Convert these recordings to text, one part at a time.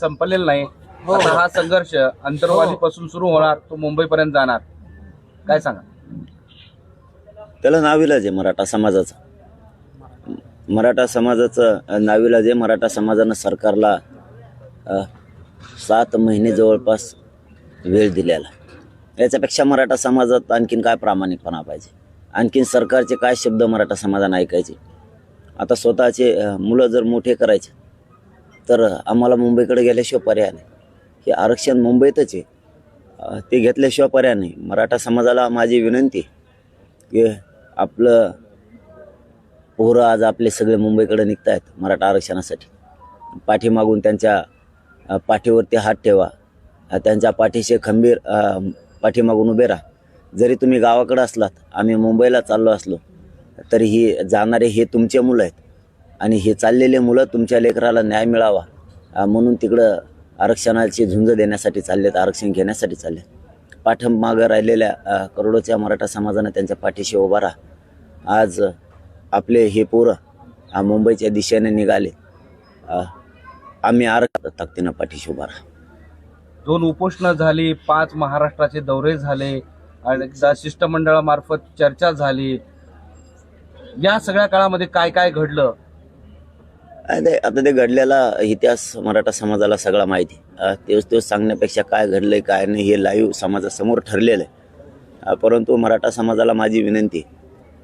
संपलेला नाही. हो. आता हा संघर्ष अंतरवालीपासून सुरू होणार तो मुंबईपर्यंत जाणार. काय सांगा? त्याला नाविलाज आहे मराठा समाजाचा. मराठा समाजाचं नाविलाज आहे मराठा समाजानं सरकारला सात महिने जवळपास वेळ दिलेला. याच्यापेक्षा मराठा समाजात आणखीन काय प्रामाणिकपणा पाहिजे? आणखीन सरकारचे काय शब्द मराठा समाजानं ऐकायचे? आता स्वतःचे मुलं जर मोठे करायचे तर आम्हाला मुंबईकडे गेल्याशिवाय पर्याय नाही. हे आरक्षण मुंबईतच आहे. ते घेतल्याशिवाय पर्याय नाही. मराठा समाजाला माझी विनंती की आपलं पोरं आज आपले सगळे मुंबईकडे निघत आहेत मराठा आरक्षणासाठी. पाठीमागून त्यांच्या पाठीवरती हात ठेवा. त्यांच्या पाठीशी खंबीर पाठीमागून उभे राहा. जरी तुम्ही गावाकडं असलात आम्ही मुंबईला चाललो असलो तरी ही जाणारे हे तुमचे मुलं आहेत. आणि हे चाललेले मुलं तुमच्या लेकराला न्याय मिळावा म्हणून तिकडं आरक्षणाची झुंज देण्यासाठी चाललेत आरक्षण घेण्यासाठी चाललेत. पाठमागं राहिलेल्या करोडोच्या मराठा समाजानं त्यांच्या पाठीशी उभा राहा. आज आपले हे पोरं मुंबईच्या दिशेने निघाले. आम्ही आर ताकदीनं पाठीशी उभा राहा. दोन उपोषणं झाली पाच महाराष्ट्राचे दौरे झाले आणि शिष्टमंडळामार्फत चर्चा झाली. या सगळ्या काळामध्ये काय काय घडलं? आणि आता ते घडलेला इतिहास मराठा समाजाला सगळा माहिती. तेच तेच सांगण्यापेक्षा काय घडलंय काय नाही हे लाईव्ह समाजासमोर ठरलेलं आहे. परंतु मराठा समाजाला माझी विनंती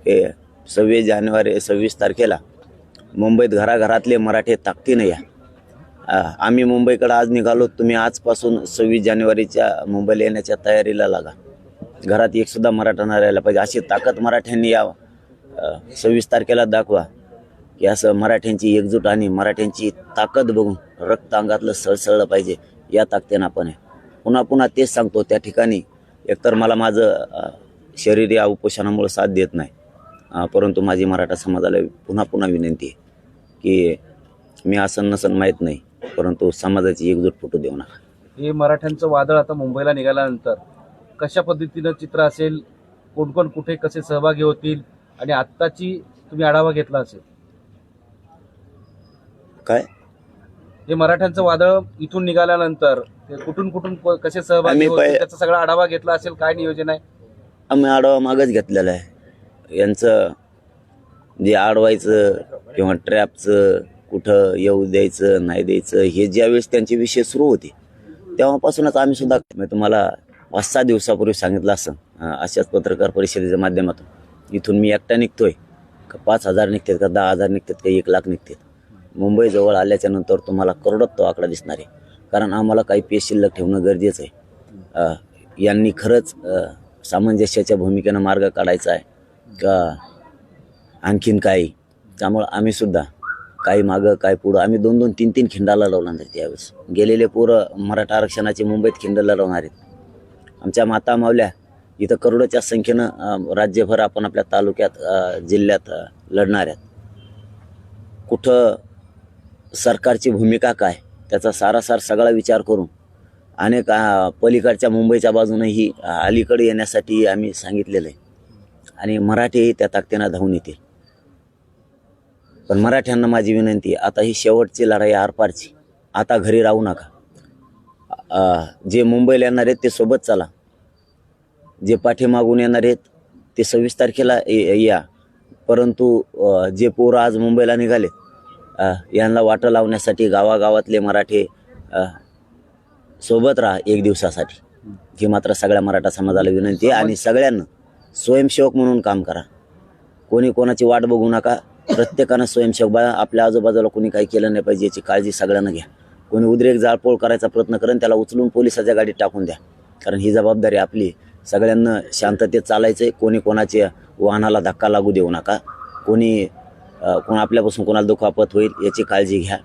की सव्वीस जानेवारी सव्वीस तारखेला मुंबईत घराघरातले मराठे ताकदीने या. आम्ही मुंबईकडे आज निघालो तुम्ही आजपासून सव्वीस जानेवारीच्या मुंबईला येण्याच्या तयारीला लागा. घरात एकसुद्धा मराठा नाही राहिला पाहिजे अशी ताकद मराठ्यांनी यावं. सव्वीस तारखेला दाखवा. की असं मराठ्यांची एकजूट आणि मराठ्यांची ताकद बघून रक्त अंगातलं सळसळलं पाहिजे या ताकदीनं आपण आहे. पुन्हा पुन्हा तेच सांगतो त्या ठिकाणी एकतर मला माझं शरीर या उपोषणामुळे साथ देत नाही. परंतु माझी मराठा समाजाला पुन्हा पुन्हा विनंती आहे की मी असं नसन माहीत नाही परंतु समाजाची एकजूट फुटू देऊ नका. हे मराठ्यांचं वादळ आता मुंबईला निघाल्यानंतर कशा पद्धतीनं चित्र असेल कोण कोण कुठे कसे सहभागी होतील आणि आत्ताची तुम्ही आढावा घेतला असेल? काय? हे मराठ्यांचं वादळ इथून निघाल्यानंतर ते कुठून कुठून क- कसे सहभागी आम्ही होतील पहि- त्याचा सगळा आढावा घेतला असेल काय नियोजन आहे? आम्ही आडवा मागच घेतलेला आहे. यांचं जे आडवायचं किंवा ट्रॅपचं कुठं येऊ द्यायचं नाही द्यायचं हे ज्यावेळेस त्यांचे विषय सुरू होते तेव्हापासूनच आम्ही सुद्धा मी तुम्हाला पाच सहा दिवसापूर्वी सांगितलं असं अशाच पत्रकार परिषदेच्या माध्यमातून. इथून मी एकटा निघतोय. का पाच हजार निघतात का दहा हजार निघतात का एक लाख निघतात. मुंबईजवळ आल्याच्यानंतर तुम्हाला करोडात तो आकडा दिसणार आहे. कारण आम्हाला काही पेश शिल्लक ठेवणं गरजेचं आहे. यांनी खरंच सामंजस्याच्या भूमिकेनं मार्ग काढायचा आहे. का आणखीन काही? त्यामुळं आम्हीसुद्धा काही मागं काय पुढं आम्ही दोन दोन तीन तीन खिंडाला लावणार आहेत त्यावेळेस गेलेले पोरं मराठा आरक्षणाचे मुंबईत खिंडाला लावणार आहेत. आमच्या माता मावल्या इथं करोडोच्या संख्येनं राज्यभर आपण आपल्या तालुक्यात जिल्ह्यात लढणार आहेत. कुठं सरकारची भूमिका काय? त्याचा सारासार सगळा विचार करून अनेक पलीकडच्या मुंबईच्या बाजूनही अलीकडे येण्यासाठी आम्ही सांगितलेलं आहे. आणि मराठीही त्या ताकदीनं धावून येतील. पण मराठ्यांना माझी विनंती आता ही शेवटची लढाई आरपारची. आता घरी राहू नका. जे मुंबईला येणार आहेत ते सोबत चला. जे पाठीमागून येणार आहेत ते सव्वीस तारखेला ये- या. परंतु जे पोरं आज मुंबईला निघाले यांना वाटं लावण्यासाठी गावागावातले मराठे सोबत राहा एक दिवसासाठी. ही मात्र सगळ्या मराठा समाजाला विनंती आहे आणि सगळ्यांना स्वयंसेवक म्हणून काम करा. कोणी कोणाची वाट बघू नका. प्रत्येकानं स्वयंसेवक बा आपल्या आजूबाजूला कोणी काही केलं नाही पाहिजे याची काळजी सगळ्यांना घ्या. कोणी उद्रेक जाळपोळ करायचा प्रयत्न करेन त्याला उचलून पोलिसाच्या गाडीत टाकून द्या. कारण ही जबाबदारी आपली सगळ्यांना शांततेत चालायचं आहे कोणी कोणाच्या वाहनाला धक्का लागू देऊ नका. कोणी कोण आपल्यापासून कोणाला दुखापत होईल याची काळजी घ्या.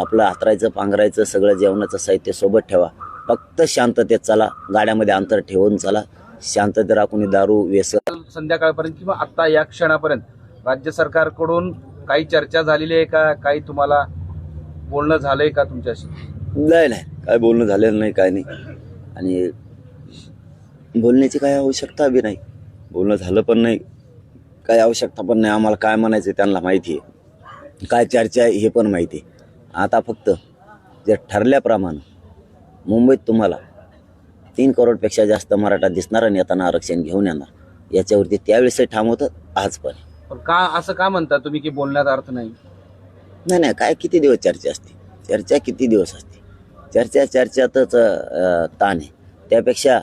आपलं हातरायचं पांघरायचं सगळं जेवणाचं साहित्य सोबत ठेवा. फक्त शांततेत चला. गाड्यामध्ये अंतर ठेवून चला. शांततेत राहा कोणी दारू व्यसन संध्याकाळपर्यंत किंवा आता या क्षणापर्यंत राज्य सरकारकडून काही चर्चा झालेली आहे का? काही तुम्हाला बोलणं झालंय का तुमच्याशी? नाही नाही. काय बोलणं झालेलं नाही काय नाही. आणि बोलण्याची काय आवश्यकता बी नाही. बोलणं झालं पण नाही. काय आवश्यकता पण नाही. आम्हाला काय म्हणायचं त्यांना माहिती आहे. काय चर्चा आहे हे पण माहिती आहे. आता फक्त जे ठरल्याप्रमाणे मुंबईत तुम्हाला तीन करोडपेक्षा जास्त मराठा दिसणार येताना आरक्षण घेऊन येणार. याच्यावरती त्यावेळेसही ठाम होतं आज पण पण का असं का म्हणता तुम्ही की बोलण्यात अर्थ नाही? नाही नाही काय किती दिवस चर्चा असते? चर्चा किती दिवस असते? चर्चा चर्चातच ताण आहे. त्यापेक्षा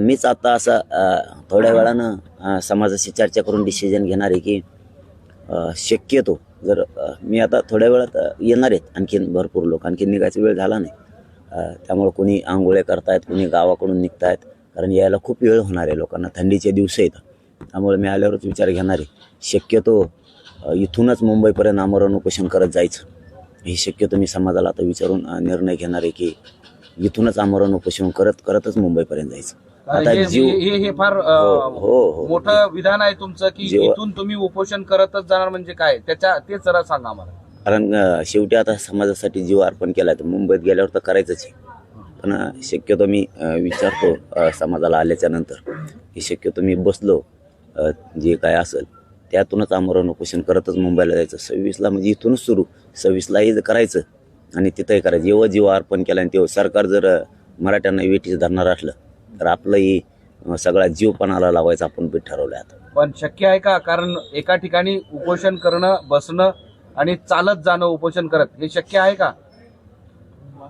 मीच आता असं थोड्या वेळानं समाजाशी चर्चा करून डिसिजन घेणार आहे की शक्यतो जर मी आता थोड्या वेळात येणार आहेत आणखीन भरपूर लोक आणखीन निघायचा वेळ झाला नाही. त्यामुळं कोणी आंघोळे करतायत कोणी गावाकडून निघतायत कारण यायला खूप वेळ होणार आहे लोकांना थंडीचे दिवस आहेत. त्यामुळे मी आल्यावरच विचार घेणार आहे. शक्यतो इथूनच मुंबईपर्यंत आमरण उपोषण करत जायचं. हे शक्यतो मी समाजाला आता विचारून निर्णय घेणार आहे की इथूनच आमरण उपोषण करत करतच मुंबईपर्यंत जायचं. आता हे जीव हे- हे फार हो अं, हो हो मोठं विधान आहे तुमचं की इथून तुम्ही उपोषण करतच जाणार म्हणजे काय? त्याच्या ते जरा सांगा आम्हाला. कारण अ, शेवटी आता समाजासाठी जीव अर्पण केला तर मुंबईत गेल्यावर तर करायचंच आहे. पण अ, शक्यतो मी अ, विचारतो अ, समाजाला आल्याच्यानंतर की शक्यतो मी बसलो अ, जे काय असेल त्यातूनच आमरण उपोषण करतच मुंबईला जायचं. सव्वीसला म्हणजे इथूनच सुरू. सव्वीसलाही करायचं आणि तिथंही करायचं. जेव्हा जीव अर्पण केला आणि तेव्हा सरकार जर अ, मराठ्यांना वेठीस धरणार असलं तर आपलंही सगळा जीवपणाला लावायचं आपण पीठ ठरवलं आता. पण शक्य आहे का? कारण एका ठिकाणी उपोषण करणं बसणं आणि चालत जाणं उपोषण करत हे शक्य आहे का?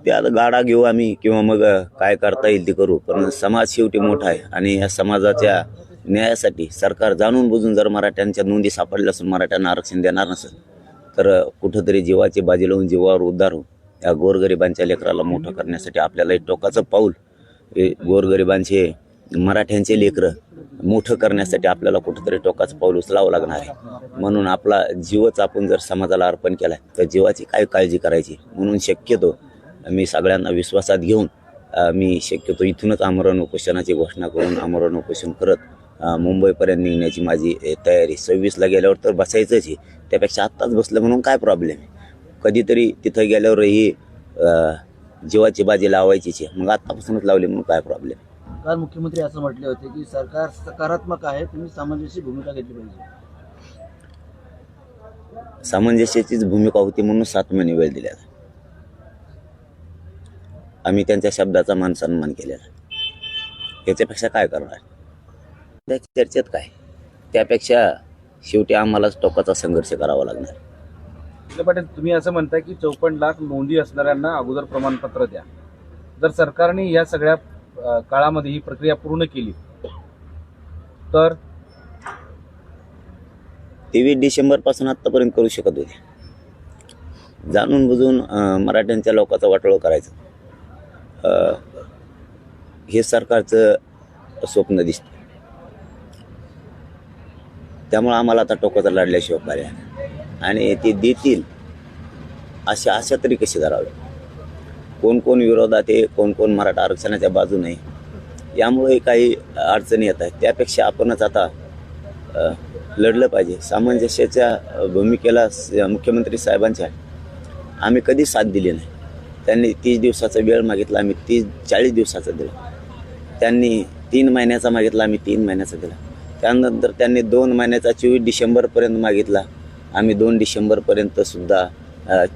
ते आता गाडा घेऊ आम्ही किंवा मग काय करता येईल ते करू. पण समाज शेवटी मोठा आहे आणि या समाजाच्या न्यायासाठी सरकार जाणून बुजून जर मराठ्यांच्या नोंदी सापडल्या असून मराठ्यांना आरक्षण देणार नसेल तर कुठंतरी जीवाची बाजी लावून जीवावर उद्धार होऊन या गोरगरिबांच्या लेकराला मोठं करण्यासाठी आपल्याला एक टोकाचं पाऊल गोरगरिबांचे मराठ्यांचे लेकरं मोठं करण्यासाठी आपल्याला कुठंतरी टोकाचं पाऊल उचलावं लागणार आहे. म्हणून आपला जीवच आपण जर समाजाला अर्पण केला तर जीवाची काय काळजी करायची? म्हणून शक्यतो मी सगळ्यांना विश्वासात घेऊन मी शक्यतो इथूनच आमरण उपोषणाची घोषणा करून आमरण उपोषण करत मुंबईपर्यंत निघण्याची माझी तयारी. सव्वीसला गेल्यावर तर बसायचंच आहे. त्यापेक्षा आत्ताच बसलं म्हणून काय प्रॉब्लेम आहे? कधीतरी तिथं गेल्यावरही जीवाची बाजी लावायचीच आहे मग आत्तापासूनच लावली म्हणून काय प्रॉब्लेम काल मुख्यमंत्री असं म्हटले होते की सरकार सकारात्मक आहे तुम्ही सामंजस्य भूमिका घेतली पाहिजे. सामंजस्याचीच भूमिका होती म्हणून सात महिने वेळ दिला आम्ही त्यांच्या शब्दाचा मान सन्मान केलेला. याच्यापेक्षा काय करणार? त्या चर्चेत काय? त्यापेक्षा शेवटी आम्हालाच टोकाचा संघर्ष करावा लागणार. पाटील तुम्ही असं म्हणताय की चौपन्न लाख नोंदी असणाऱ्यांना अगोदर प्रमाणपत्र द्या. जर सरकारने या सगळ्या काळामध्ये ही प्रक्रिया पूर्ण केली तर? तेवीस डिसेंबरपासून आतापर्यंत करू शकत होते. जाणून बुजून मराठ्यांच्या लोकांचा वाटोळ करायचं. हे सरकारचं स्वप्न दिसतं त्यामुळं आम्हाला आता टोकाचा लढल्याशिवाय पर्याय आणि ते देतील अशी आशा तरी कशी करावे? कोण कोण विरोधात आहे कोण कोण मराठा आरक्षणाच्या बाजूने आहे यामुळे काही अडचणी येत आहेत. त्यापेक्षा आपणच आता लढलं पाहिजे. सामंजस्याच्या भूमिकेला स- मुख्यमंत्री साहेबांच्या आम्ही कधी साथ दिली नाही. त्यांनी तीस दिवसाचा वेळ मागितला आम्ही तीस चाळीस दिवसाचा दिला. त्यांनी तीन महिन्याचा मागितला आम्ही तीन महिन्याचा दिला. त्यानंतर त्यांनी दोन महिन्याचा चोवीस डिसेंबरपर्यंत मागितला. आम्ही दोन डिसेंबरपर्यंत सुद्धा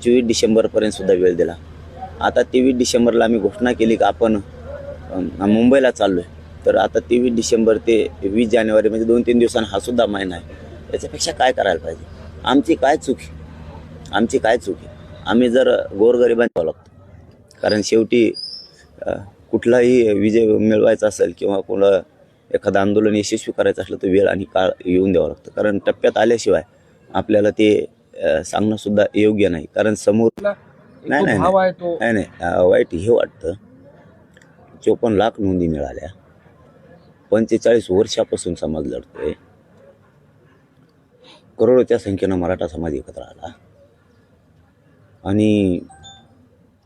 चोवीस डिसेंबरपर्यंत सुद्धा वेळ दिला. आता तेवीस डिसेंबरला आम्ही घोषणा केली की आपण मुंबईला चाललो आहे तर आता तेवीस डिसेंबर ते वीस जानेवारी म्हणजे दोन तीन दिवसांना हा सुद्धा महिना आहे. याच्यापेक्षा काय करायला पाहिजे? आमची काय चूक आहे? आमची काय चूक आहे? आम्ही जर गोरगरिबांना लागतो कारण शेवटी कुठलाही विजय मिळवायचा असेल किंवा कोणा एखादं आंदोलन यशस्वी करायचं असलं तर वेळ आणि काळ येऊन द्यावं लागतं. कारण टप्प्यात आल्याशिवाय आपल्याला ते सांगणं सुद्धा योग्य नाही. कारण समोर नाही, नाही, नाही. वाईट हे वाटतं. चोपन्न लाख नोंदी मिळाल्या पंचेचाळीस वर्षापासून समाज लढतोय. करोडोच्या संख्येनं मराठा समाज एकत्र आला. आणि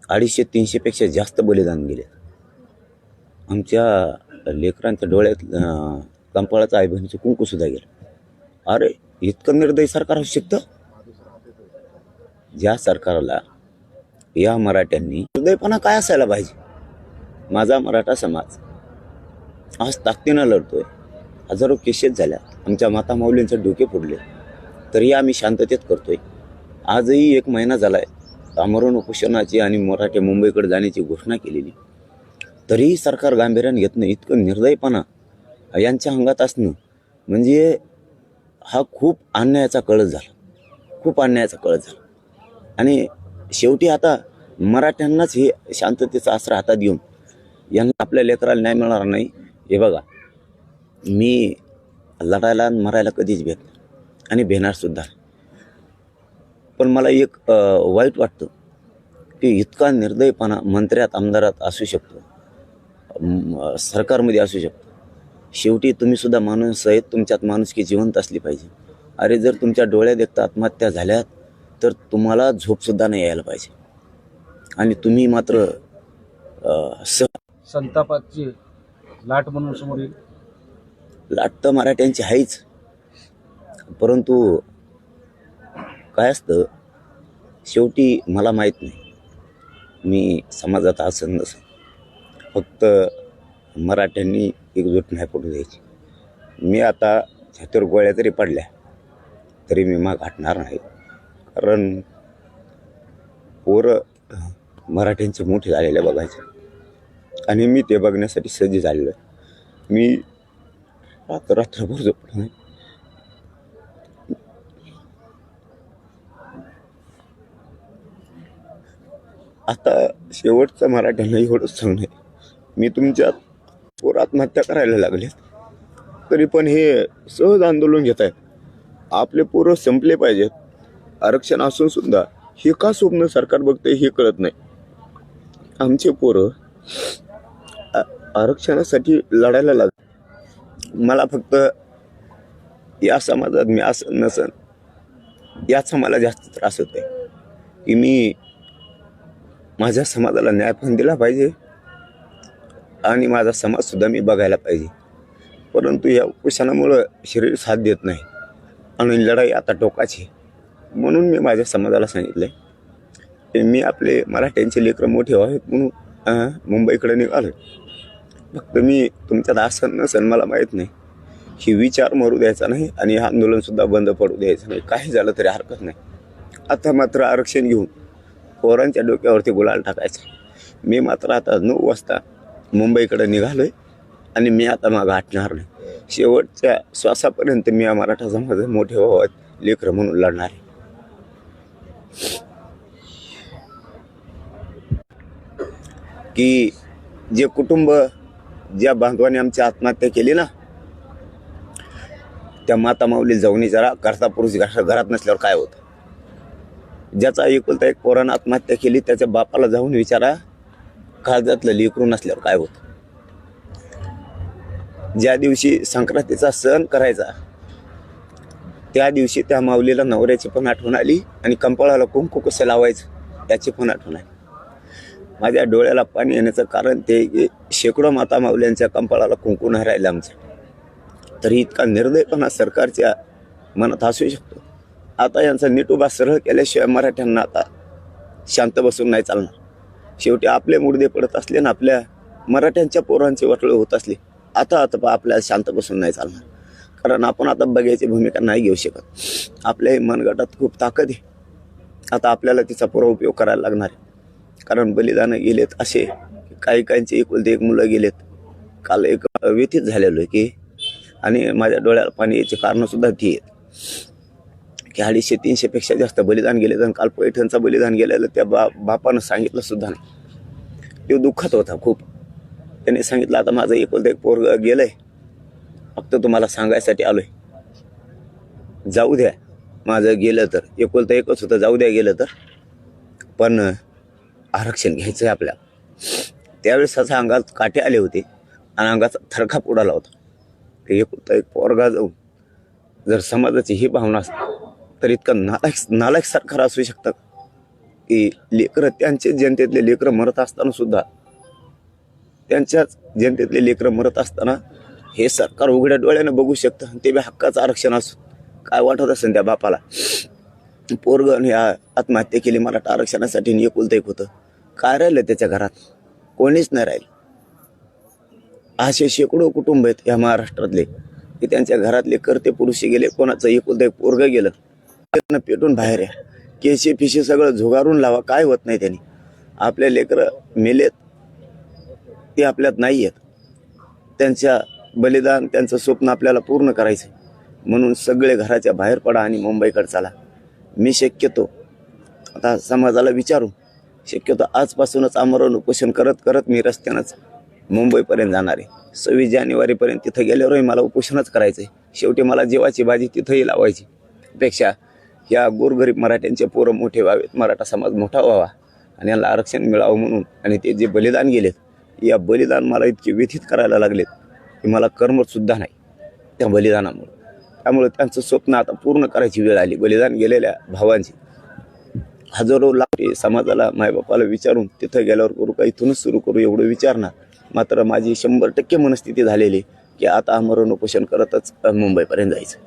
अडीचशे तीनशेपेक्षा जास्त बलिदान गेले. आमच्या लेकरांच्या डोळ्यात कंपाळाचं आई बहिणीचं कुंकू सुद्धा गेलं. अरे इतकं निर्दयी सरकार असू शकतं? ज्या सरकारला या मराठ्यांनी हृदयपणा काय असायला पाहिजे? माझा मराठा समाज आज ताकदीनं लढतोय. हजारो केसेस झाल्या. आमच्या माता माऊलींचे डोके फोडले. तरी आम्ही शांततेत करतोय. आजही एक महिना झालाय. आमरण उपोषणाची आणि मराठे मुंबईकडे जाण्याची घोषणा केलेली. तरीही सरकार गांभीर्याने घेत नाही. इतकं निर्दयपणा यांच्या अंगात असणं म्हणजे हा खूप अन्यायाचा कळस झाला. खूप अन्यायाचा कळस झाला. आणि शेवटी आता मराठ्यांनाच हे शांततेचा आसरा हातात घेऊन यांना आपल्या लेकराला न्याय मिळणार नाही. हे बघा मी लढायला मरायला कधीच भेट आणि भेणारसुद्धा पण मला एक वाईट वाटतं की इतका निर्दयपणा मंत्र्यात आमदारात असू शकतो. सरकारमध्ये असू शकतो. शेवटी तुम्ही सुद्धा माणूस आहेत तुमच्यात माणुसकी जिवंत असली पाहिजे. अरे जर तुमच्या डोळ्यात एकदा आत्महत्या झाल्यात तर तुम्हाला झोपसुद्धा नाही यायला पाहिजे. आणि तुम्ही मात्र स संतापाची लाट म्हणून समोर येईल. लाट तर मराठ्यांची आहेच परंतु काय असतं शेवटी मला माहीत नाही. मी समाजात असं नसं फक्त मराठ्यांनी एकजूट नाही पडू द्यायची. मी आता छातीवर गोळ्या जरी पडल्या तरी मी माग हटणार नाही. कारण पोरं मराठ्यांचे मोठे झालेले बघायचे. आणि मी ते बघण्यासाठी सज्ज झालेलो आहे. मी रात्र रात्रभर झोपलो नाही. आता शेवटचं मराठ्यांना एवढंच सांगणं आहे. मी तुमच्या पोर आत्महत्या करायला लागले तरी पण हे सहज आंदोलन घेत आहेत. आपले पोरं संपले पाहिजेत. आरक्षण असून सुद्धा हे का स्वप्न सरकार बघते हे कळत नाही. आमचे पोरं आरक्षणासाठी लढायला लाग मला फक्त या समाजात मी असं नसन याचा मला जास्त त्रास होत आहे की मी माझ्या समाजाला न्याय पण दिला पाहिजे. आणि माझा समाजसुद्धा मी बघायला पाहिजे. परंतु या उपोषणामुळं शरीर साथ देत नाही आणि लढाई आता टोकाची म्हणून मी माझ्या समाजाला सांगितलं की मी आपले मराठ्यांचे लेकरं मोठे व्हावेत म्हणून मुंबईकडे निघालो फक्त मी तुमच्यात आसन नसन मला माहीत नाही. ही विचार मरू द्यायचा नाही आणि हे आंदोलनसुद्धा बंद पडू द्यायचं नाही. काही झालं तरी हरकत नाही. आता मात्र आरक्षण घेऊन पोरांच्या डोक्यावरती गुलाल टाकायचा. मी मात्र आता नऊ वाजता मुंबईकडे निघालोय आणि मी आता मागं हटणार नाही. शेवटच्या श्वासापर्यंत मी या मराठा समाजात मोठे व्हावं लेकरं म्हणून लढणार आहे. की जे कुटुंब ज्या बांधवाने आमची आत्महत्या केली ना त्या माता माऊली जाऊन जरा करता पुरुष घरात नसल्यावर काय होतं? ज्याचा एकुलता एक पोरानं आत्महत्या केली त्याच्या बापाला जाऊन विचारा काळजातलं लेकरू नसल्यावर काय होतं? ज्या दिवशी संक्रांतीचा सण करायचा त्या दिवशी त्या माऊलीला नवऱ्याची पण आठवण आली आणि कंपाळाला कुंकू कसं लावायचं याची पण आठवण आली. माझ्या डोळ्याला पाणी येण्याचं कारण ते की शेकडो माता माऊल्यांच्या कंपाळाला कुंकू नाही राहिलं आमच्या तरी इतका निर्दयपणा सरकारच्या मनात असू शकतो. आता यांचा नीट उभा सरळ केल्याशिवाय मराठ्यांना आता शांत बसून नाही चालणार. शेवटी आपले मुर्दे पडत असले ना आपल्या मराठ्यांच्या पोरांचे वाटोळे होत असले आता आता आपल्याला शांत बसून नाही चालणार. कारण आपण आता बघायची भूमिका नाही घेऊ शकत. आपल्या मनगटात खूप ताकद आहे. आता आपल्याला तिचा पुरा उपयोग करायला लागणार आहे. कारण बलिदानं गेलेत असे की काही काहींचे एकुलते एक मुलं गेलेत. काल एक व्यथित झालेलो आहे की आणि माझ्या डोळ्याला पाणी याची कारणंसुद्धा ती आहेत. की अडीचशे तीनशेपेक्षा जास्त बलिदान गेले आणि काल पैठणचा बलिदान गेलेलं त्या बा बापानं सांगितलं सुद्धा नाही. तो दुःखात होता खूप. त्याने सांगितलं आता माझं एकुलतं एक पोरग गेलंय. फक्त तुम्हाला सांगायसाठी आलोय. जाऊ द्या. माझं गेलं तर. एकुलतं एकच होतं जाऊ द्या गेलं तर. पण आरक्षण घ्यायचं आहे आपल्या त्यावेळेस असं अंगात काटे आले होते आणि अंगाचा थरकाप उडाला होता. की एकुलता एक पोरगा जाऊन जर समाजाची ही भावना असते तर इतकं नालायक नालायक सरकार असू शकतं. की लेकरं त्यांचे जनतेतले लेकरं मरत असताना सुद्धा त्यांच्याच जनतेतले लेकरं मरत असताना हे सरकार उघड्या डोळ्यानं बघू शकतं आणि ते बी हक्काचं आरक्षण असू. काय वाटत असेल त्या बापाला? पोरगण ह्या आत्महत्या केली मराठा आरक्षणासाठी एकुलत एक होतं. काय राहिलं त्याच्या घरात? कोणीच नाही राहिलं. असे शेकडो कुटुंब आहेत या महाराष्ट्रातले की त्यांच्या घरातले करते पुरुषी गेले कोणाचं एकुलत एक पोरग गेलं. त्यांना पेटून बाहेर या. केशी फिशी सगळं झुगारून लावा काय होत नाही त्यांनी. आपले लेकरं मेलेत ते आपल्यात नाही आहेत त्यांच्या बलिदान त्यांचं स्वप्न आपल्याला पूर्ण करायचं म्हणून सगळे घराच्या बाहेर पडा आणि मुंबईकडे चला. मी शक्यतो आता समाजाला विचारू शक्यतो आजपासूनच आमरण उपोषण करत करत मी रस्त्यानंच मुंबईपर्यंत जाणार आहे. सव्वीस जानेवारीपर्यंत तिथं गेल्यावरही मला उपोषणच करायचं आहे शेवटी मला जीवाची भाजी तिथंही लावायची. पेक्षा या गोरगरीब मराठ्यांचे पोरं मोठे व्हावेत मराठा समाज मोठा व्हावा आणि यांना आरक्षण मिळावं म्हणून. आणि ते जे बलिदान गेलेत या बलिदान मला इतके व्यथित करायला लागलेत की मला कर्मसुद्धा नाही त्या बलिदानामुळे. त्यामुळे त्यांचं स्वप्न आता पूर्ण करायची वेळ आली. बलिदान गेलेल्या भावांची. हजारो लाख समाजाला मायबापाला विचारून तिथं गेल्यावर करू का इथूनच सुरू करू एवढं विचारणार. मात्र माझी शंभर टक्के मनस्थिती झालेली की आता आमरण उपोषण करतच मुंबईपर्यंत जायचं.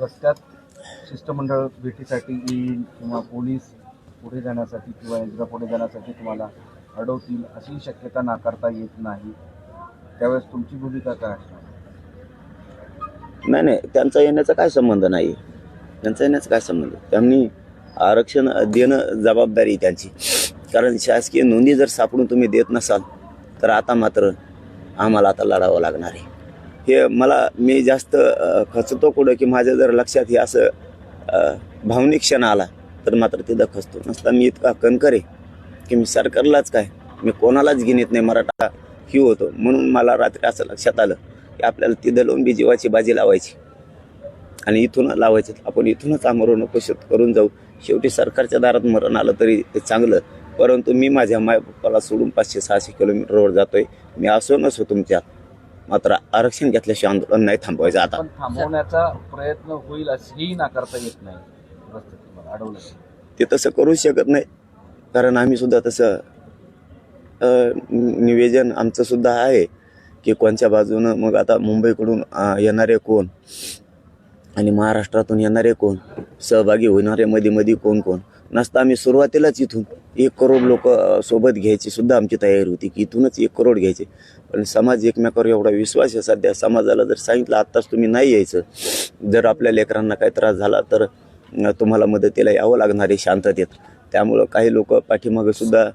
रस्त्यात शिष्टमंडळ भेटीसाठी येईल किंवा पोलीस पुढे जाण्यासाठी किंवा यंत्र पुढे जाण्यासाठी तुम्हाला अडवतील अशी शक्यता नाकारता येत नाही. त्यावेळेस तुमची भूमिका काय असणार? नाही नाही त्यांचा येण्याचा काय संबंध नाही त्यांचा येण्याचा काय संबंध? त्यांनी आरक्षण देणं जबाबदारी त्यांची. कारण शासकीय नोंदी जर सापडून तुम्ही देत नसाल तर आता मात्र आम्हाला आता लढावं लागणार आहे. हे मला मी जास्त खचतो कुठं की माझ्या जर लक्षात हे असं भावनिक क्षण आला तर मात्र तिथं खचतो नसता मी इतका कणकर आहे की मी सरकारलाच काय मी कोणालाच घेण येत नाही. मराठा ही होतो. म्हणून मला रात्री असं लक्षात आलं की आपल्याला तिथं लावून बी जीवाची बाजी लावायची. आणि इथून लावायचे. आपण इथूनच आमरण उपोषित करून जाऊ. शेवटी सरकारच्या दारात मरण आलं तरी ते चांगलं. परंतु मी माझ्या मायबापाला सोडून पाचशे सहाशे किलोमीटरवर जातोय. मी असो नसो तुमच्यात मात्र आरक्षण घेतल्याशिवाय आंदोलन नाही थांबवायचं आता. पण थांबवण्याचा प्रयत्न होईल असंही नाकारता येत नाही. रस्त्यात तुम्हाला अडवलं ते तसं करूच शकत नाही. कारण आम्ही सुद्धा तसं अ, निवेदन आमचं सुद्धा आहे की कोणत्या बाजूनं मग आता मुंबईकडून अ, येणारे कोण? आणि महाराष्ट्रातून येणारे कोण? सहभागी होणारे मध्ये मध्ये कोण कोण? नसता आम्ही सुरुवातीलाच इथून एक करोड लोक सोबत घ्यायची सुद्धा आमची तयारी होती की इथूनच एक करोड घ्यायचे. पण समाज एकमेकावर एवढा विश्वास आहे सध्या. समाजाला जर सांगितलं आत्ताच तुम्ही नाही यायचं जर आपल्या लेकरांना काही त्रास झाला तर तुम्हाला मदतीला यावं लागणार आहे शांततेत. त्यामुळं काही लोक पाठीमागं सुद्धा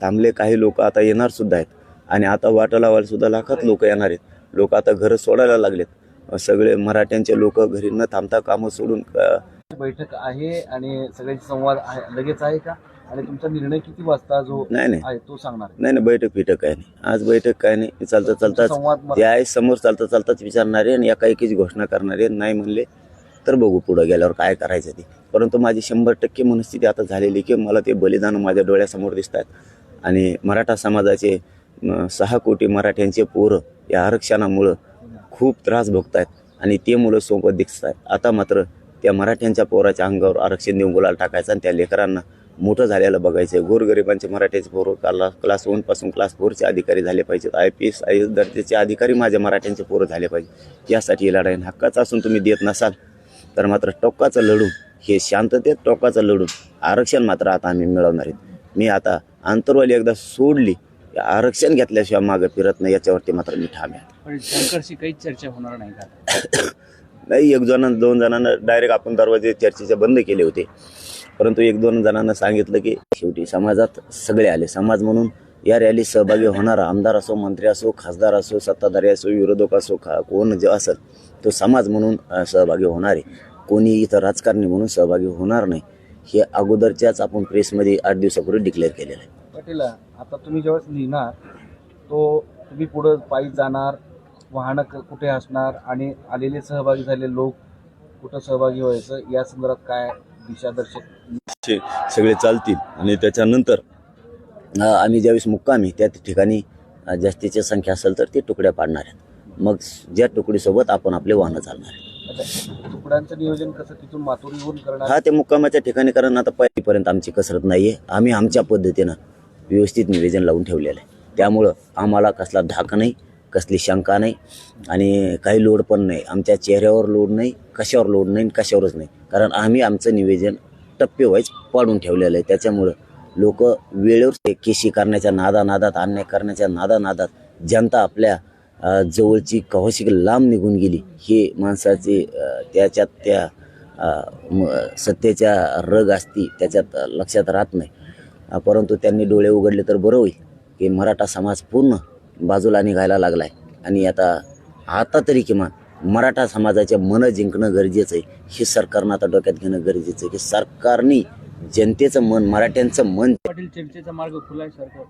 थांबले. काही लोक आता येणार सुद्धा आहेत. आणि आता वाटा लावायला सुद्धा लाखात लोक येणार आहेत. लोक आता घरं सोडायला लागलेत. सगळे मराठ्यांचे लोक घरी न थांबता कामं सोडून बैठक आहे आणि सगळ्यांची संवाद आहे. लगेच आहे का? आणि तुमचा निर्णय किती वाजता जो नाही नाही. आहे तो सांगणार आहे. नाही नाही बैठक काय नाही आज बैठक काय नाही. चालता चालताच. संवाद ते आहे समोर चालता चालताच विचारणारे आणि एका एकीच घोषणा करणारे नाही म्हणले तर बघू पुढं गेल्यावर काय करायचं ते. परंतु माझी शंभर टक्के मनस्थिती आता झालेली की मला ते बलिदान माझ्या डोळ्यासमोर दिसत आहेत आणि मराठा समाजाचे सहा कोटी मराठ्यांचे पोरं या आरक्षणामुळं खूप त्रास भोगत आहेत आणि ते मुलं सोबत दिसत आहेत आता मात्र त्या मराठ्यांच्या पोराच्या अंगावर आरक्षण देऊन गुलाल टाकायचं आणि त्या लेकरांना मोठं झालेलं बघायचं. गोरगरिबांचे मराठ्याचे पोरं क्ला क्लास वनपासून क्लास फोरचे अधिकारी झाले पाहिजेत. I P S I S दर्जाचे अधिकारी माझ्या मराठ्यांचे पोरं झाले पाहिजे यासाठी ही लढाई हक्काचं असून तुम्ही देत नसाल तर मात्र टोकाचं लढून हे शांततेत टोकाचं लढून आरक्षण मात्र आता आम्ही मिळवणार आहेत. मी आता आंतरवाली एकदा सोडली आरक्षण घेतल्याशिवाय मागं फिरत नाही याच्यावरती मात्र मी ठाम आहे. पण शंकरशी काहीच चर्चा होणार नाही का? नाही एक जणांना दोन जणांना डायरेक्ट आपण दरवाजे चर्चेचे बंद केले होते. परंतु एक दोन जणांना सांगितलं की शेवटी समाजात सगळे आले. समाज म्हणून या रॅलीत सहभागी होणारा आमदार असो मंत्री असो खासदार असो सत्ताधारी असो विरोधक असो खा कोण जे असेल तो समाज म्हणून सहभागी होणार. आहे कोणी इथं राजकारणी म्हणून सहभागी होणार नाही. हे अगोदरच्याच आपण प्रेसमध्ये आठ दिवसापूर्वी डिक्लेअर केलेलं आहे. पाटील आता तुम्ही जेव्हा लिहिणार तो तुम्ही पुढं पायी जाणार वाहनं कुठे असणार आणि आलेले सहभागी झालेले लोक कुठं सहभागी व्हायचं या संदर्भात काय दिशादर्शक? सगळे चालतील आणि त्याच्यानंतर आम्ही ज्यावेळेस मुक्कामी त्या ठिकाणी जास्तीची संख्या असेल तर ती तुकड्या पाडणार आहेत. मग ज्या तुकडीसोबत आपण आपले वाहनं चालणार आहे आता तुकड्यांचं नियोजन कसं? तिथून माथुरीहून करणार? हा ते मुक्कामाच्या ठिकाणी कारण आता पहिलीपर्यंत आमची कसरत नाही आहे आम्ही आमच्या पद्धतीनं व्यवस्थित निवेदन लावून ठेवलेलं आहे. त्यामुळं आम्हाला कसला धाक नाही. कसली शंका नाही. आणि काही लोड पण नाही. आमच्या चेहऱ्यावर लोड नाही कशावर लोड नाही कशावरच नाही. कारण आम्ही आमचं निवेदन टप्पेवाईज पाडून ठेवलेलं आहे. त्याच्यामुळं लोक वेळेवर केशी करण्याच्या नादा नादात अन्याय करण्याच्या नादा नादात जनता आपल्या जवळची कवाशी लांब निघून गेली. हे माणसाचे त्याच्यात त्या सत्तेच्या रग असती त्याच्यात लक्षात राहत नाही. परंतु त्यांनी डोळे उघडले तर बरं होईल. की मराठा समाज पूर्ण बाजूला निघायला लागला आहे आणि आता आता तरी किमान मराठा समाजाचे मन जिंकणं गरजेचं आहे. हे सरकारनं आता डोक्यात घेणं गरजेचं आहे. की सरकारने जनतेचं मन मराठ्यांचं मन चर्चेचा मार्ग खुला आहे सरकार.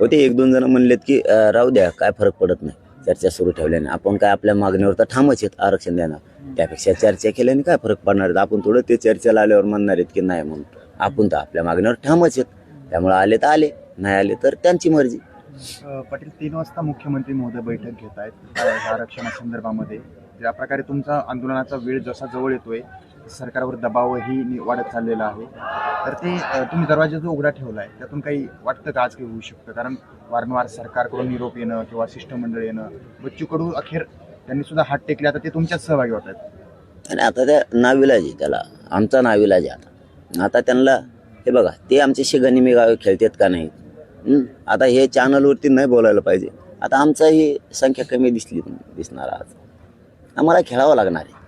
होते. एक दोन जण म्हणलेत की अं, राहू द्या काय फरक पडत नाही. चर्चा सुरू ठेवल्याने. आपण काय आपल्या मागणीवर तर ठामच आहेत आरक्षण देणार. त्यापेक्षा चर्चा केल्याने काय फरक पडणार आहेत? आपण थोडं ते चर्चेला आल्यावर म्हणणार आहेत की नाही म्हणून. आपण तर आपल्या मागणीवर ठामच आहेत. त्यामुळे आले तर आले नाही आले तर त्यांची मर्जी. पाटील तीन वाजता मुख्यमंत्री महोदय बैठक घेत आहेत आरक्षणासंदर्भामध्ये ज्या प्रकारे तुमचा आंदोलनाचा वेळ जसा जवळ येतोय सरकारवर दबावही नि- वाढत चाललेला आहे. तर ते तुम्ही दरवाजा जो उघडा ठेवला आहे त्यातून काही वाटतं का आज काही होऊ शकतं? कारण वारंवार सरकारकडून निरोप येणं किंवा शिष्टमंडळ येणं बच्चू कडू अखेर त्यांनी सुद्धा हात टेकले. आता ते तुमच्यात सहभागी होत आहेत. आणि आता त्या नाविलाज आहे त्याला आमचा नाविलाज आहे आता. आता त्यांना हे बघा ते आमच्याशी गनिमी गावे खेळतात का नाही? आता हे चॅनलवरती नाही बोलायला पाहिजे. आता आमचाही संख्या कमी दिसली दिसणार आज. आम्हाला खेळावं लागणार आहे.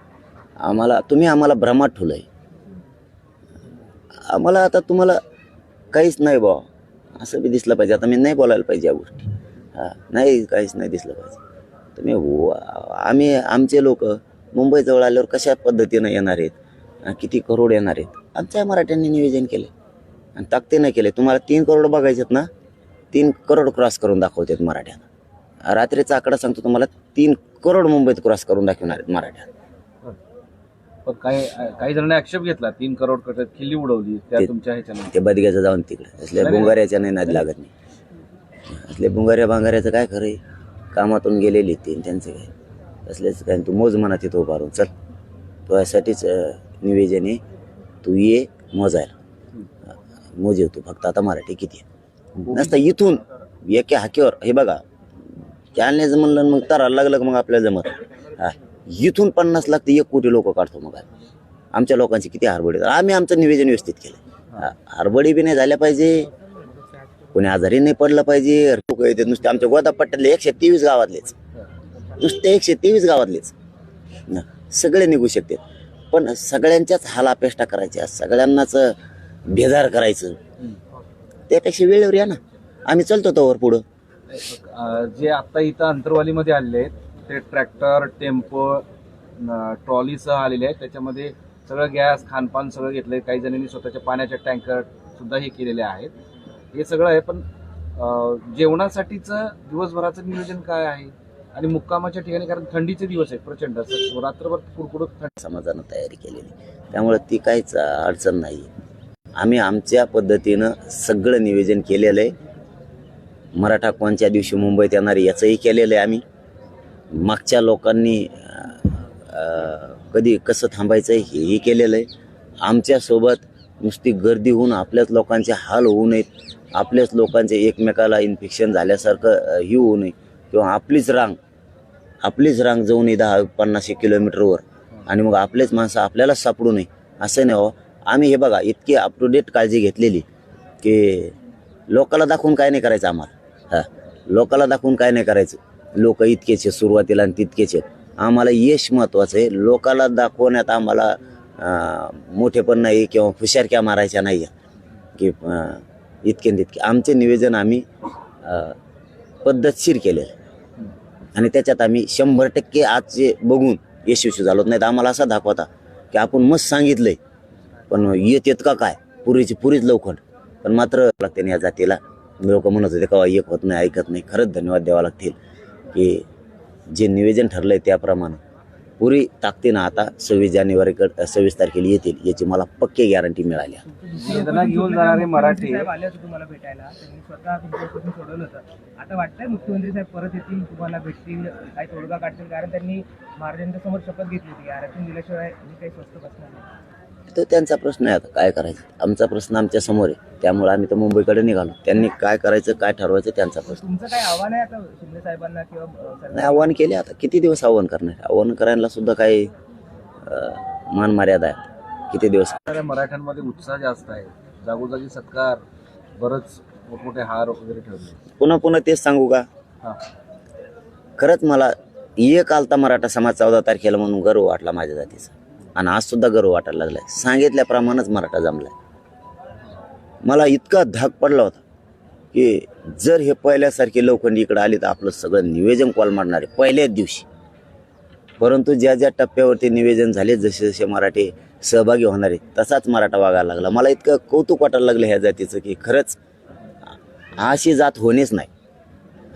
आम्हाला तुम्ही आम्हाला भ्रमात ठेवलं आहे आम्हाला आता तुम्हाला काहीच नाही बा असं बी दिसलं पाहिजे. आता मी नाही बोलायला पाहिजे या गोष्टी. हां नाही काहीच नाही दिसलं पाहिजे. तुम्ही हो- आम्ही आमचे लोक मुंबईजवळ आल्यावर कशा पद्धतीनं येणार आहेत? किती करोड येणार आहेत? आमच्या मराठ्यांनी नियोजन केले आणि ताकदीनं केले तुम्हाला तीन करोड बघायचेत ना? तीन करोड क्रॉस करून दाखवतात मराठ्यानं. रात्रीचा आकडा सांगतो तुम्हाला तीन करोड मुंबईत क्रॉस करून दाखवणार आहेत मराठ्यात पण काही काही जणांनी आक्षेप घेतला तीन करोड कटत खिल्ली उडवली त्या ते- तुमच्या ह्याच्यानं. ते बदग्याचं जाऊन तिकडे. असल्या नाही, बुंगाऱ्याच्या नाही नाद लागत नाही. असले बुंगाऱ्या बांगाऱ्याचं काय खरं आहे? कामातून गेलेली ते त्यांचं काय? असलेच काय तू मोज म्हणा तिथं उभारून चल तो यासाठीच अं, निवेदन आहे तू ये मोजायला. मोजेव तू. फक्त आता मराठी किती आहे? नसतं इथून एका हाकेवर. हे बघा जालन्याचं म्हणलं मग तराला लागलं मग आपल्याला जमत? हा इथून पन्नास लाख ते एक कोटी लोक काढतो मग आमच्या लोकांची किती हरबडी. आम्ही आमचं निवेदन व्यवस्थित केलं. हरबडी बी नाही झाल्या पाहिजे. कोणी आजारी नाही पडलं पाहिजे. लोक येते नुसते आमच्या गोदापट्ट्यातले एकशे तेवीस गावातलेच. नुसते एकशे तेवीस गावातलेच. सगळे निघू शकतात. पण सगळ्यांच्याच हालापेष्टा करायच्या. सगळ्यांनाच बेजार करायचं. त्यापेक्षा वेळेवर या ना. आम्ही चालतो तोवर पुढं. अं, जे आता इथं अंतरवालीमध्ये आलेले आहेत ते ट्रॅक्टर टेम्पो ट्रॉलीसह आलेले आहेत. त्याच्यामध्ये सगळं गॅस खानपान सगळं घेतलंय. काही जणांनी स्वतःच्या पाण्याचे टँकर सुद्धा हे केलेले आहेत. हे सगळं आहे पण अं, जेवणासाठीचं दिवसभराचं नियोजन काय आहे? आणि मुक्कामाच्या ठिकाणी कारण थंडीचे दिवस आहेत प्रचंड. असं रात्रभर कुडकुडत थंडी समाजानं तयारी केलेली. त्यामुळे ती काहीच अडचण नाही आम्ही आमच्या पद्धतीनं सगळं नियोजन केलेलं आहे. मराठा कोणच्या दिवशी मुंबईत येणार आहे याचंही केलेलं आहे आम्ही. मागच्या लोकांनी कधी कसं थांबायचं आहे हेही केलेलं आहे. आमच्यासोबत नुसती गर्दी होऊन आपल्याच लोकांचे हाल होऊ नयेत. आपल्याच लोकांचे एकमेकाला इन्फेक्शन झाल्यासारखं ही होऊ नये. किंवा आपलीच रांग आपलीच रांग जाऊ नये दहा पन्नासशे किलोमीटरवर. आणि मग आपलेच माणसं आपल्यालाच सापडू नये. असं नाही हो. आम्ही हे बघा इतकी अप टू डेट काळजी घेतलेली की लोकाला दाखवून काय नाही करायचं आम्हाला. हां लोकाला दाखवून काय नाही करायचं. लोक इतकेच आहेत सुरुवातीला आणि तितकेच आहेत. आम्हाला यश महत्त्वाचं आहे. लोकाला दाखवण्यात आम्हाला मोठे मोठेपण नाही किंवा हुशारक्या मारायच्या नाही आहे की इतके न तितके. आमचे निवेदन आम्ही पद्धतशीर केलेलं आहे. आणि त्याच्यात आम्ही शंभर टक्के आजचे बघून यशस्वी झालो नाही तर आम्हाला असा दाखवता की आपण मस्त सांगितलं आहे पण येत का काय? पुरीची पुरीच लवखंड पण मात्र लागते या जातीला. लोक म्हणत होते कवा एक होत नाही ऐकत नाही. खरंच धन्यवाद द्यावा लागतील. की जे निवेदन ठरलंय त्याप्रमाणे. पुरी ताकदीनं आता सव्वीस जानेवारीकडे सव्वीस तारखेला येतील. याची मला पक्की गॅरंटी मिळाली आहे. घेऊन जाणारे मराठी. तुम्हाला भेटायला. त्यांनी स्वतः तुमच्यापासून सोडवलं होतं. आता वाटतंय मुख्यमंत्री साहेब परत येतील तुम्हाला भेटतील काही तोडगा काढतील. कारण त्यांनी महाराजांच्या समोर शपथ घेतली होती. की आरक्षण दिल्याशिवाय काही स्वस्त बसणार नाही. तो त्यांचा प्रश्न आहे आता काय करायचं? आमचा प्रश्न आमच्यासमोर आहे. त्यामुळे आम्ही तर मुंबईकडे निघालो. त्यांनी काय करायचं काय ठरवायचं त्यांचा प्रश्न. तुमचं काय आव्हान आहे आता शिंदे साहेबांना किंवा अं, सरकार- नाही आव्हान केले आता. किती दिवस आव्हान करणार? आव्हान करायला सुद्धा काही अं, मान मर्यादा आहे. किती दिवस? मराठ्यांमध्ये उत्साह जास्त आहे. जागोजागी सत्कार बरंच मोठमोठे हार वगैरे ठेवले. पुन्हा पुन्हा तेच सांगू का? हा. खरंच मला एक आलता मराठा समाज चौदा तारखेला म्हणून गर्व वाटला माझ्या जातीचा. आणि आजसुद्धा गर्व वाटायला लागला आहे सांगितल्याप्रमाणेच मराठा जमलाय. मला इतका धाक पडला होता की जर हे पहिल्यासारखे लोखंड इकडं आले तर आपलं सगळं निवेदन कॉल मारणार आहे पहिल्याच दिवशी. परंतु ज्या ज्या टप्प्यावरती निवेदन झाले जसे जसे मराठी सहभागी होणार आहे तसाच मराठा वागायला लागला. मला इतकं कौतुक वाटायला लागलं ह्या जातीचं की खरंच अशी जात होणेच नाही.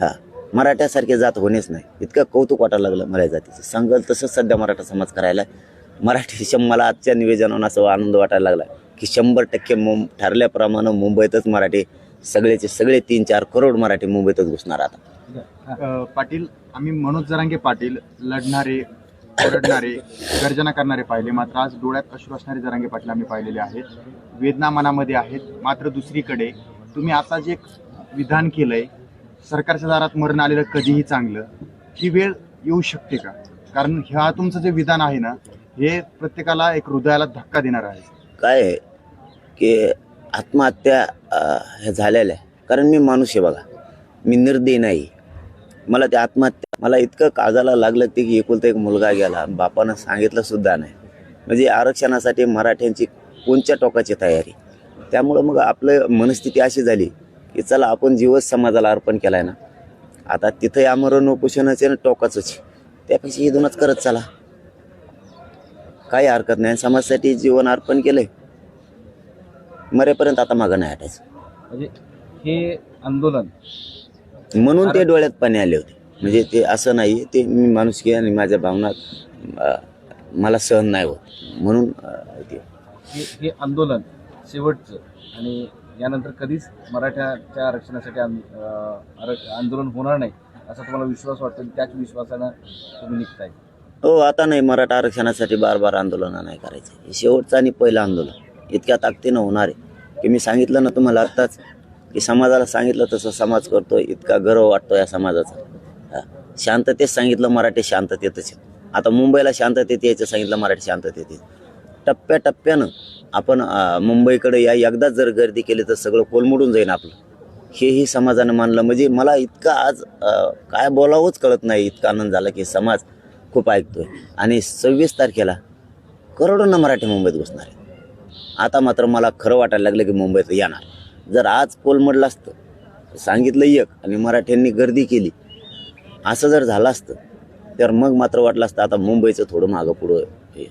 हा मराठ्यासारखे जात होणेच नाही. इतकं कौतुक वाटायला लागलं मला या जातीचं. सांगल तसंच सध्या मराठा समाज करायला मराठी मला आजच्या निवेदनावर असं आनंद वाटायला लागला की शंभर टक्के मुं ठरल्याप्रमाणे मुंबईतच मराठी सगळेचे सगळे तीन चार करोड मराठी मुंबईतच घुसणार आता. पाटील आम्ही मनोज जरांगे पाटील लढणारे ओरडणारे गर्जना करणारे पाहिले. मात्र आज डोळ्यात अश्रू असणारे जरांगे पाटील आम्ही पाहिलेले आहेत. वेदना मनामध्ये आहेत. मात्र दुसरीकडे तुम्ही आता जे विधान केलंय सरकारच्या दारात मरण आलेलं कधीही चांगलं ही वेळ येऊ शकते का? कारण ह्या तुमचं जे विधान आहे ना हे प्रत्येकाला एक हृदयाला धक्का देणार आहे. काय आहे की आत्महत्या अं, ह्या झालेल्या आहे. कारण मी माणूस आहे बघा. मी निर्दयी नाही. मला ते आत्महत्या मला इतकं काजाला लागलं ते की एकुलता एक मुलगा गेला. बापानं सांगितलं सुद्धा नाही. म्हणजे आरक्षणासाठी मराठ्यांची कोणत्या टोकाची तयारी? त्यामुळं मग आपलं मनस्थिती अशी झाली की चला आपण जीवच समाजाला अर्पण केला आहे ना. आता तिथं आमरण उपोषणाचे आणि टोकाचंच. त्यापेक्षा हे दोनच करत चला. काही हरकत नाही. समाजासाठी जीवन अर्पण केलंय. मरेपर्यंत आता मागं नाही हटायचं. म्हणजे हे आंदोलन म्हणून ते डोळ्यात पाणी आले होते. म्हणजे ते असं नाही ते मी माणूस की आणि माझ्या भावना अं, मला सहन नाही होत. म्हणून अं, ते हे हे आंदोलन शेवटचं आणि यानंतर कधीच मराठ्याच्या आरक्षणासाठी अं, आंदोलन होणार नाही असा तुम्हाला विश्वास वाटतो आणि त्याच विश्वासानं तुम्ही निघताय. हो आता नाही मराठा आरक्षणासाठी बार बार आंदोलनं नाही करायचं. हे शेवटचं आणि पहिलं आंदोलन. इतक्या ताकदीनं होणार आहे. की मी सांगितलं ना तुम्हाला आत्ताच की समाजाला सांगितलं तसं समाज करतो इतका गर्व वाटतो या समाजाचा. शांततेच सांगितलं मराठी शांततेतच आता मुंबईला शांततेत यायचं सांगितलं मराठी शांततेत टप्प्याटप्प्यानं आपण मुंबईकडे या एकदाच जर गर्दी केली तर सगळं कोलमडून जाईल आपलं. हेही समाजानं मानलं. म्हणजे मला इतका आज काय बोलावंच कळत नाही इतका आनंद झाला की समाज खूप ऐकतोय. आणि सव्वीस तारखेला करोडोंना मराठी मुंबईत घुसणार आहे. आता मात्र मला खरं वाटायला लागलं की मुंबईत येणार. जर आज कोलमडलं असतं सांगितलं एक आणि मराठ्यांनी गर्दी केली असं जर झालं असतं तर मग मात्र वाटलं असतं आता मुंबईचं थोडं मागं पुढं हे.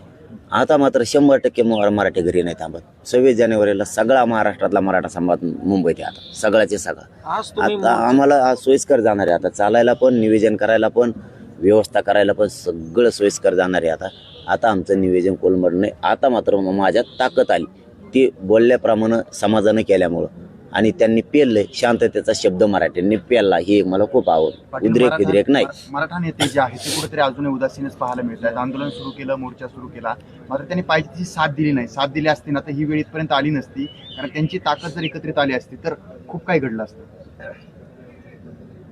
आता मात्र शंभर टक्के मराठी घरी नाही थांबत. सव्वीस जानेवारीला सगळा महाराष्ट्रातला मराठा समाज मुंबईत आहे आता. सगळ्याचे सगळा. आता आम्हाला आज सोयीस्कर जाणार आहे. आता चालायला पण नियोजन करायला पण व्यवस्था करायला पण सगळं सोयीस्कर जाणार आहे आता. आता आमचं नियोजन कोलमडणे आता मात्र माझ्यात ताकद आली. ती बोलल्याप्रमाणे समाजानं केल्यामुळं. आणि त्यांनी पेललंय शांततेचा शब्द मराठ्यांनी पेलला ही मला खूप आवड. उद्रेक उद्रेक नाही. मराठा नेते जे आहेत ते कुठेतरी अजूनही उदासीनच पाहायला मिळत आहेत आंदोलन सुरू केलं मोर्चा सुरू केला. मात्र त्यांनी पाहिजे तशी साथ दिली नाही. साथ दिली असती ना तर ही वेळ इथपर्यंत आली नसती. कारण त्यांची ताकद जर एकत्रित आली असती तर खूप काही घडलं असतं.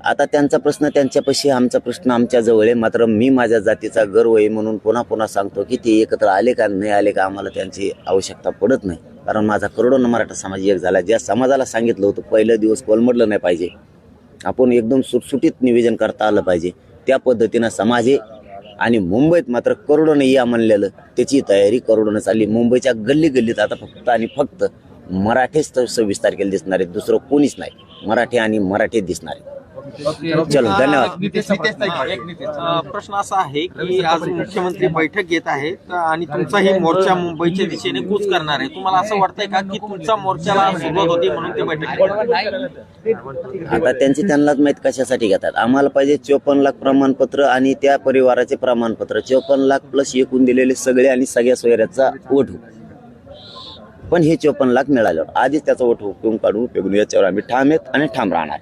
आता त्यांचा प्रश्न त्यांच्यापाशी आमचा प्रश्न आमच्याजवळ आहे. मात्र मी माझ्या जातीचा गर्व आहे म्हणून पुन्हा पुन्हा सांगतो की ते एकत्र आले का नाही आले का आम्हाला त्यांची आवश्यकता पडत नाही. कारण माझा करोडोंना मराठा समाज एक झाला. ज्या समाजाला सांगितलं होतं पहिलं दिवस कोलमडलं नाही पाहिजे. आपण एकदम सुटसुटीत निवेदन करता आलं पाहिजे. त्या पद्धतीनं समाज आहे. आणि मुंबईत मात्र करोडोनं या म्हणलेलं. त्याची तयारी करोडोनं चालली. मुंबईच्या गल्ली गल्लीत आता फक्त आणि फक्त मराठीच तर सव्वीस तारखेला दिसणार आहेत. दुसरं कोणीच नाही. मराठी आणि मराठी दिसणार आहेत. चलो धन्यवाद. प्रश्न. असा आहे की आज मुख्यमंत्री बैठक घेत आहेत आणि तुमचाही मोर्चा मुंबईच्या दिशेने कूच करणार आहे. तुम्हाला असं वाटतंय का की तुमचा मोर्चाला सुरुवात होती म्हणून ते बैठक? आता त्यांची त्यांनाच माहीत कशासाठी घेतात. आम्हाला पाहिजे चोपन्न लाख प्रमाणपत्र आणि त्या परिवाराचे प्रमाणपत्र. चोपन्न लाख प्लस एकूण दिलेले सगळे आणि सगळ्या सोयऱ्याचा ओठ पण हे चोपन्न लाख मिळाल्यावर आधीच त्याचा ओठ हुकून काढून उपयोग याच्यावर आम्ही ठाम आहेत आणि ठाम राहणार.